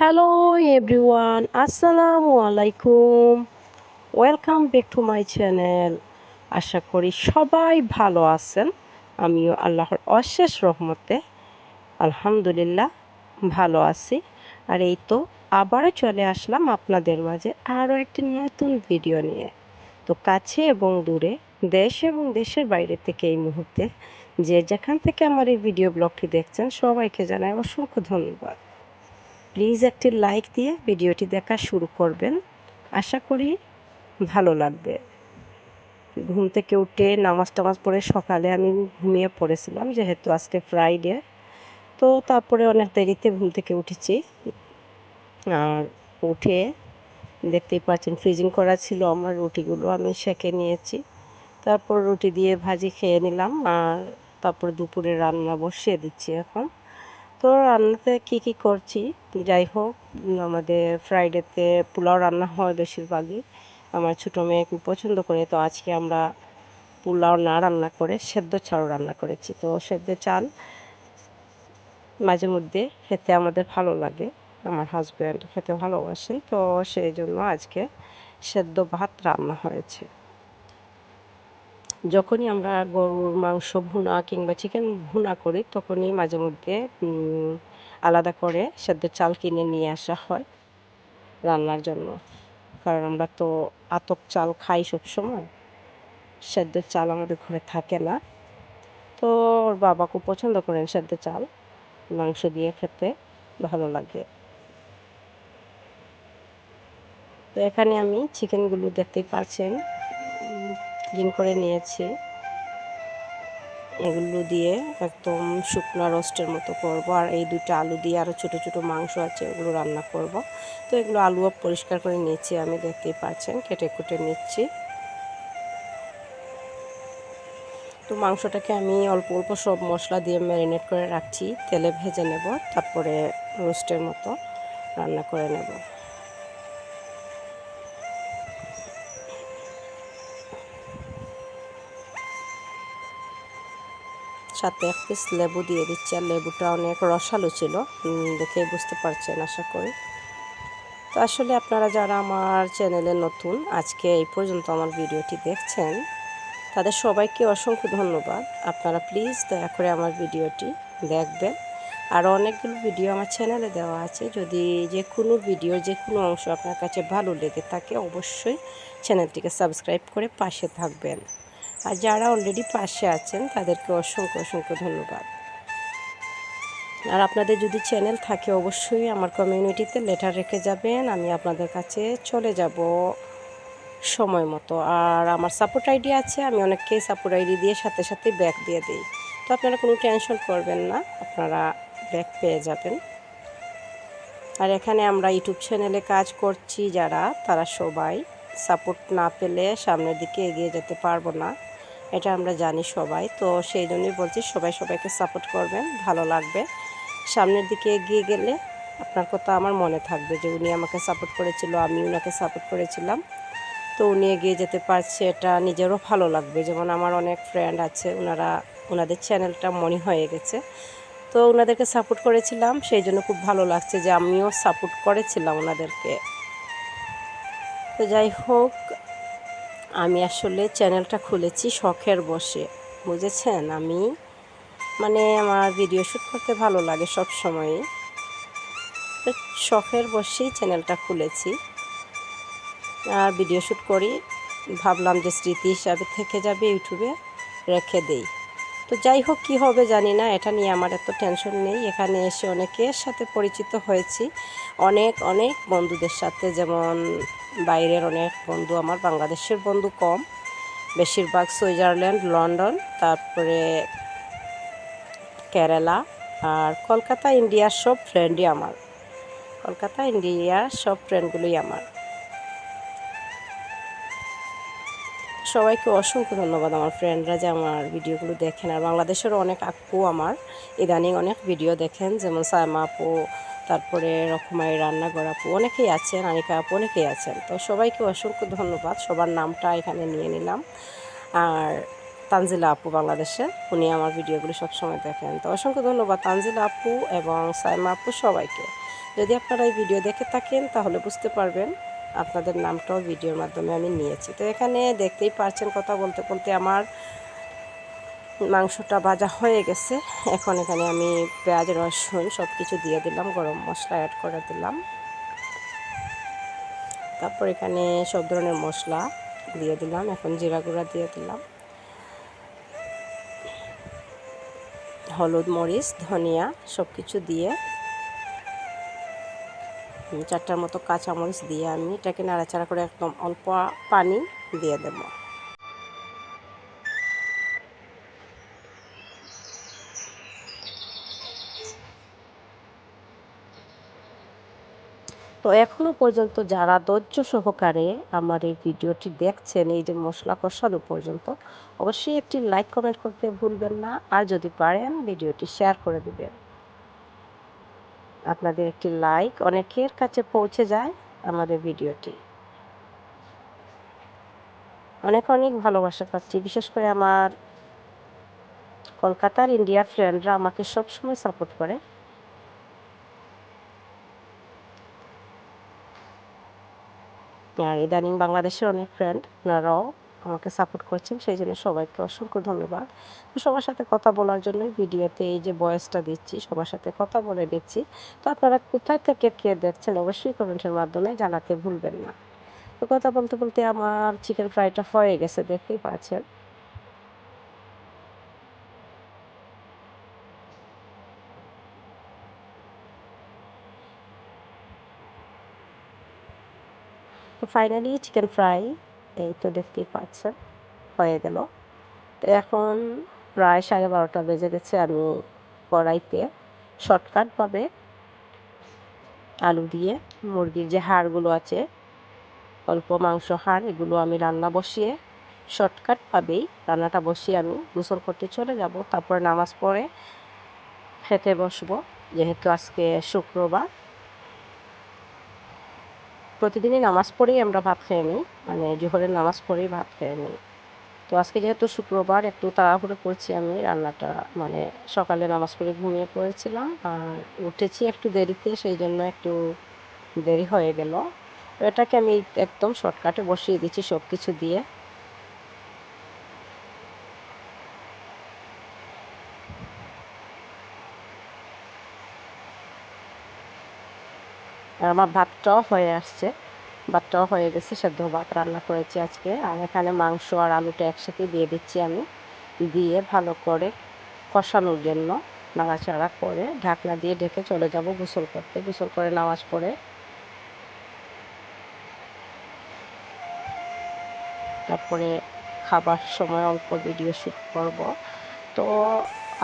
Hello everyone আসসালামু আলাইকুম welcome back to my channel আশা করি সবাই ভালো আছেন। আমিও আল্লাহর অশেষ রহমতে আলহামদুলিল্লাহ ভালো আছি। আর এই তো আবারও চলে আসলাম আপনাদের মাঝে আরও একটি নতুন ভিডিও নিয়ে। তো কাছে এবং দূরে, দেশ এবং দেশের বাইরে থেকে এই মুহূর্তে যে যেখান থেকে আমার এই ভিডিও ব্লগটি দেখছেন, সবাইকে জানাই অসংখ্য ধন্যবাদ। প্লিজ একটি লাইক দিয়ে ভিডিওটি দেখা শুরু করবেন। আশা করি ভালো লাগবে। ঘুম থেকে উঠে নামাজ টামাজ পড়ে সকালে আমি ঘুমিয়ে পড়েছিলাম, যেহেতু আজকে ফ্রাইডে তো তারপরে অনেক দেরিতে ঘুম থেকে উঠেছি। আর উঠে দেখতেই পাচ্ছেন ফ্রিজিং করা ছিল আমার রুটিগুলো, আমি সেঁকে নিয়েছি। তারপর রুটি দিয়ে ভাজি খেয়ে নিলাম, আর তারপর দুপুরে রান্না বসিয়ে দিচ্ছি এখন। তো রান্নাতে কী কী করছি? যাই হোক আমাদের ফ্রাইডেতে পোলাও রান্না হয় বেশিরভাগই। আমার ছোটো মেয়ে খুব পছন্দ করে, তো আজকে আমরা পোলাও না রান্না করে, সেদ্ধ চাল রান্না করেছি। তো সেদ্ধ চাল মাঝে মধ্যে খেতে আমাদের ভালো লাগে। আমার হাজব্যান্ড খেতে ভালোবাসেন, তো সেই জন্য আজকে সেদ্ধ ভাত রান্না হয়েছে। যখনই আমরা গরুর মাংস ভুনা কিংবা চিকেন ভুনা করি, তখনই মাঝে মধ্যে আলাদা করে সেদ্ধ চাল কিনে নিয়ে আসা হয় রান্নার জন্য। কারণ আমরা তো আতক চাল খাই সবসময়। সেদ্ধ চাল আমাদের ঘরে থাকে না। তো ওর বাবা খুব পছন্দ করেন সেদ্ধ চাল। মাংস দিয়ে খেতে ভালো লাগে। তো এখানে আমি চিকেনগুলো দেখতেই পাচ্ছেন। ক্লিন করে নিয়েছি। এগুলো দিয়ে একদম শুকনো রোস্টের মতো করব। আর এই দুটো আলু দিয়ে আরও ছোটো ছোটো মাংস আছে, ওগুলো রান্না করব। তো এগুলো আলুও পরিষ্কার করে নিয়েছি, আমি দেখতেই পাচ্ছেন, কেটে কুটে নিচ্ছি। তো মাংসটাকে আমি অল্প অল্প সব মশলা দিয়ে ম্যারিনেট করে রাখছি, তেলে ভেজে নেব, তারপরে রোস্টের মতো রান্না করে নেব। সাথে এক পিস লেবু দিয়ে দিচ্ছি, আর লেবুটা অনেক রসালো ছিল দেখে বুঝতে পারছেন, আশা করি। তো আসলে আপনারা যারা আমার চ্যানেলে নতুন, আজকে এই পর্যন্ত আমার ভিডিওটি দেখছেন, তাদের সবাইকে অসংখ্য ধন্যবাদ। আপনারা প্লিজ দয়া করে আমার ভিডিওটি দেখবেন। আর অনেকগুলো ভিডিও আমার চ্যানেলে দেওয়া আছে, যদি যে কোনো ভিডিও, যে কোনো অংশ আপনার কাছে ভালো লেগে থাকে, অবশ্যই চ্যানেলটিকে সাবস্ক্রাইব করে পাশে থাকবেন। আর যারা অলরেডি পাশে আছেন, তাদেরকে অসংখ্য অসংখ্য ধন্যবাদ। আর আপনাদের যদি চ্যানেল থাকে, অবশ্যই আমার কমিউনিটিতে লেটার রেখে যাবেন। আমি আপনাদের কাছে চলে যাব সময় মতো। আর আমার সাপোর্ট আইডি আছে, আমি অনেককেই সাপোর্ট আইডি দিয়ে সাথে সাথে ব্যাক দিয়ে দিই। তো আপনারা কোনো টেনশন করবেন না, আপনারা ব্যাক পেয়ে যাবেন। আর এখানে আমরা ইউটিউব চ্যানেলে কাজ করছি যারা, তারা সবাই সাপোর্ট না পেলে সামনের দিকে এগিয়ে যেতে পারব না। এটা আমরা জানি সবাই, তো সেই জন্যই বলছি সবাই সবাইকে সাপোর্ট করবেন, ভালো লাগবে। সামনের দিকে এগিয়ে গেলে আপনার কথা আমার মনে থাকবে যে উনি আমাকে সাপোর্ট করেছিল, আমি ওনাকে সাপোর্ট করেছিলাম। তো উনি এগিয়ে যেতে পারছে, এটা নিজেরও ভালো লাগবে। যেমন আমার অনেক ফ্রেন্ড আছে ওনারা ওনাদের চ্যানেলটা মনে হয়ে গেছে। তো ওনাদেরকে সাপোর্ট করেছিলাম, সেই জন্য খুব ভালো লাগছে যে আমিও সাপোর্ট করেছিলাম ওনাদেরকে তো যাই হোক আমি আসলে চ্যানেলটা খুলেছি শখের বসে। বুঝেছেন? আমি মানে আমার ভিডিও শ্যুট করতে ভালো লাগে সব সময়ই শখের বসেই চ্যানেলটা খুলেছি। আর ভিডিও শ্যুট করি, ভাবলাম যে স্মৃতি হিসাবে থেকে যাবে ইউটিউবে, রেখে দেই। তো যাই হোক, কী হবে জানি না, এটা নিয়ে আমার এত টেনশন নেই। এখানে এসে অনেকের সাথে পরিচিত হয়েছি। অনেক অনেক বন্ধুদের সাথে, যেমন বাইরের অনেক বন্ধু আমার, বাংলাদেশের বন্ধু কম, বেশিরভাগ সুইজারল্যান্ড, লন্ডন, তারপরে কেরালা আর কলকাতা, ইন্ডিয়ার সব ফ্রেন্ডই আমার। কলকাতা, ইন্ডিয়ার সব ফ্রেন্ডগুলোই আমার। সবাইকে অসংখ্য ধন্যবাদ আমার ফ্রেন্ডরা যে আমার ভিডিওগুলো দেখেন। আর বাংলাদেশেরও অনেক আপু আমার, ইদানিং অনেক ভিডিও দেখেন, যেমন সায়মা আপু তারপরে রকমাই রান্নাঘর আপু, অনেকেই আছেন, আনিকা আপু অনেকেই আছেন। তো সবাইকে অসংখ্য ধন্যবাদ, সবার নামটা এখানে নিয়ে নিলাম। আর তানজিলা আপু বাংলাদেশে, উনি আমার ভিডিওগুলো সবসময় দেখেন। তো অসংখ্য ধন্যবাদ তানজিলা আপু এবং সাইমা আপু সবাইকে। যদি আপনারা এই ভিডিও দেখে থাকেন, তাহলে বুঝতে পারবেন আপনাদের নামটাও ভিডিওর মাধ্যমে আমি নিয়েছি। তো এখানে দেখতেই পারছেন কথা বলতে বলতে আমার মাংসটা ভাজা হয়ে গেছে। এখন এখানে আমি পেঁয়াজ, রসুন সব কিছু দিয়ে দিলাম, গরম মশলা অ্যাড করে দিলাম। তারপর এখানে সব ধরনের মশলা দিয়ে দিলাম, এখন জিরা গুঁড়া দিয়ে দিলাম। হলুদ মরিচ, ধনিয়া সব কিছু দিয়ে চারটার মতো কাঁচামরিচ দিয়ে আমি এটাকে নাড়াচাড়া করে একদম অল্প পানি দিয়ে দেবো। তো এখনও পর্যন্ত যারা ধৈর্য সহকারে আমার এই ভিডিওটি দেখছেন, এই যে মশলা কষানো পর্যন্ত, অবশ্যই একটি লাইক, কমেন্ট করতে ভুলবেন না। আর যদি পারেন, ভিডিওটি শেয়ার করে দেবেন। আপনাদের একটি লাইক অনেকের কাছে পৌঁছে যায় আমাদের ভিডিওটি। অনেক অনেক ভালোবাসা পাচ্ছি। বিশেষ করে আমার কলকাতার ইন্ডিয়ার ফ্রেন্ডরা আমাকে সবসময় সাপোর্ট করে। ইদানিং বাংলাদেশের অনেক ফ্রেন্ড ওনারাও আমাকে সাপোর্ট করছেন, সেই জন্য সবাইকে অসংখ্য ধন্যবাদ। তো সবার সাথে কথা বলার জন্য ভিডিওতে এই যে বয়সটা দিচ্ছি, সবার সাথে কথা বলে দিচ্ছি তো আপনারা কোথায় থেকে কে দেখছেন, অবশ্যই কমেন্টের মাধ্যমে জানাতে ভুলবেন না। তো কথা বলতে বলতে আমার চিকেন ফ্রাইটা হয়ে গেছে, দেখতেই পাচ্ছেন। ফাইনালি চিকেন ফ্রাই এই তো দেখতেই পাচ্ছেন, হয়ে গেল। তো এখন প্রায় সাড়ে বারোটা বেজে গেছে, আমি কড়াইতে শর্টকাটভাবে আলু দিয়ে, মুরগির যে হাড়গুলো আছে, অল্প মাংস হাড়, এগুলো আমি রান্না বসিয়ে শর্টকাটভাবেই রান্নাটা বসিয়ে আমি গোসল করতে চলে যাব, তারপরে নামাজ পড়ে খেতে বসবো, যেহেতু আজকে শুক্রবার। প্রতিদিনই নামাজ পড়েই আমরা ভাত খেয়ে নিই। মানে জোহরের নামাজ পড়েই ভাত খেয়ে নিই। তো আজকে যেহেতু শুক্রবার, একটু তাড়াহুড়ো করছি আমি। রান্নাটা মানে সকালে নামাজ পড়ে ঘুমিয়ে পড়েছিলাম আর উঠেছি একটু দেরিতে, সেই জন্য একটু দেরি হয়ে গেল। এটাকে আমি একদম শর্টকাটে বসিয়ে দিচ্ছি সব কিছু দিয়ে। আর আমার ভাতটাও হয়ে আসছে। ভাতটাও হয়ে গেছে, সেদ্ধ ভাত রান্না করেছি আজকে। আর এখানে মাংস আর আলুটা একসাথে দিয়ে দিচ্ছি আমি। দিয়ে ভালো করে কষানোর জন্য নাড়াচাড়া করে ঢাকনা দিয়ে ঢেকে চলে যাব গোসল করতে। গোসল করে নামাজ পড়ে তারপরে খাবার সময় অল্প ভিডিও শ্যুট করব। তো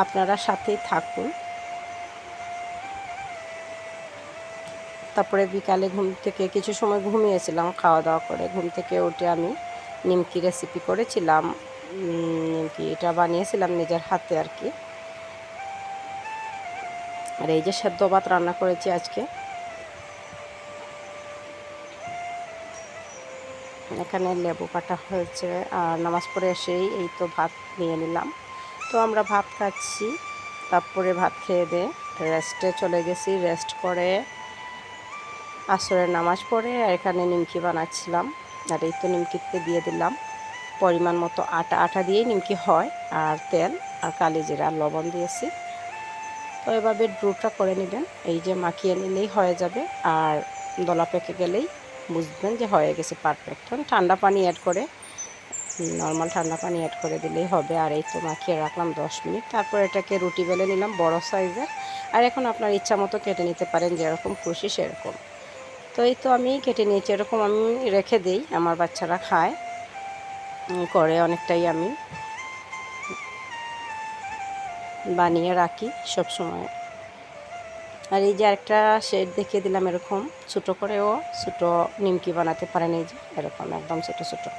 আপনারা সাথেই থাকুন। তারপরে বিকালে ঘুম থেকে কিছু সময় ঘুমিয়েছিলাম খাওয়া দাওয়া করে ঘুম থেকে উঠে আমি নিমকি রেসিপি করেছিলাম। নিমকি এটা বানিয়েছিলাম নিজের হাতে আর কি। আর এই যে সেদ্ধ ভাত রান্না করেছি আজকে। এখানে লেবু কাটা হয়েছে আর নামাজ পড়ে এসেই এই তো ভাত নিয়ে নিলাম। তো আমরা ভাত খাচ্ছি, তারপরে ভাত খেয়ে দে রেস্টে চলে গেছি রেস্ট করে আসরের নামাজ পড়ে আর এখানে নিমকি বানাচ্ছিলাম। আর এই তো নিমকিতে দিয়ে দিলাম। পরিমাণ মতো আটা আটা দিয়েই নিমকি হয় আর তেল আর কালি জিরা লবণ দিয়েছি। তো এভাবে ড্রুটা করে নেবেন। এই যে মাখিয়ে নিলেই হয়ে যাবে। আর দলা পেকে গেলেই বুঝবেন যে হয়ে গেছে পারফেক্ট ঠান্ডা পানি অ্যাড করে নর্মাল ঠান্ডা পানি অ্যাড করে দিলেই হবে। আর এই তো মাখিয়ে রাখলাম দশ মিনিট। তারপর এটাকে রুটি বেলে নিলাম, বড় সাইজের আর এখন আপনার ইচ্ছা মতো কেটে নিতে পারেন। যেরকম খুশি সেরকম। তো এই তো আমি কেটে নিয়েছি, এরকম আমি রেখে দিই, আমার বাচ্চারা খায়। করে অনেকটাই আমি বানিয়ে রাখি সব সময়। আর এই যে আরেকটা শেড দেখিয়ে দিলাম এরকম, ছোটো করেও ছোটো নিমকি বানাতে পারেন এই যে, এরকম একদম ছোটো ছোটো।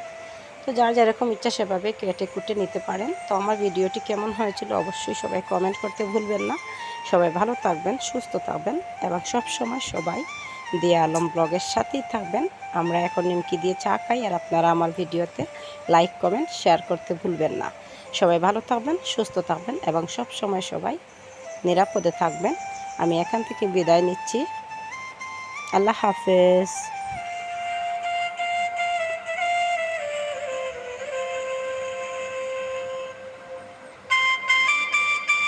তো যার যেরকম ইচ্ছা সেভাবে কেটে কুটে নিতে পারেন। তো আমার ভিডিওটি কেমন হয়েছিল অবশ্যই সবাই কমেন্ট করতে ভুলবেন না। সবাই ভালো থাকবেন, সুস্থ থাকবেন এবং সব সময় সবাই দিয়া আলম ব্লগের সাথেই থাকবেন। আমরা এখন নিমকি দিয়ে চা খাই আর আপনারা আমার ভিডিওতে লাইক, কমেন্ট, শেয়ার করতে ভুলবেন না। সবাই ভালো থাকবেন, সুস্থ থাকবেন এবং সব সময় সবাই নিরাপদে থাকবেন। আমি এখান থেকে বিদায় নিচ্ছি। আল্লাহ হাফেজ।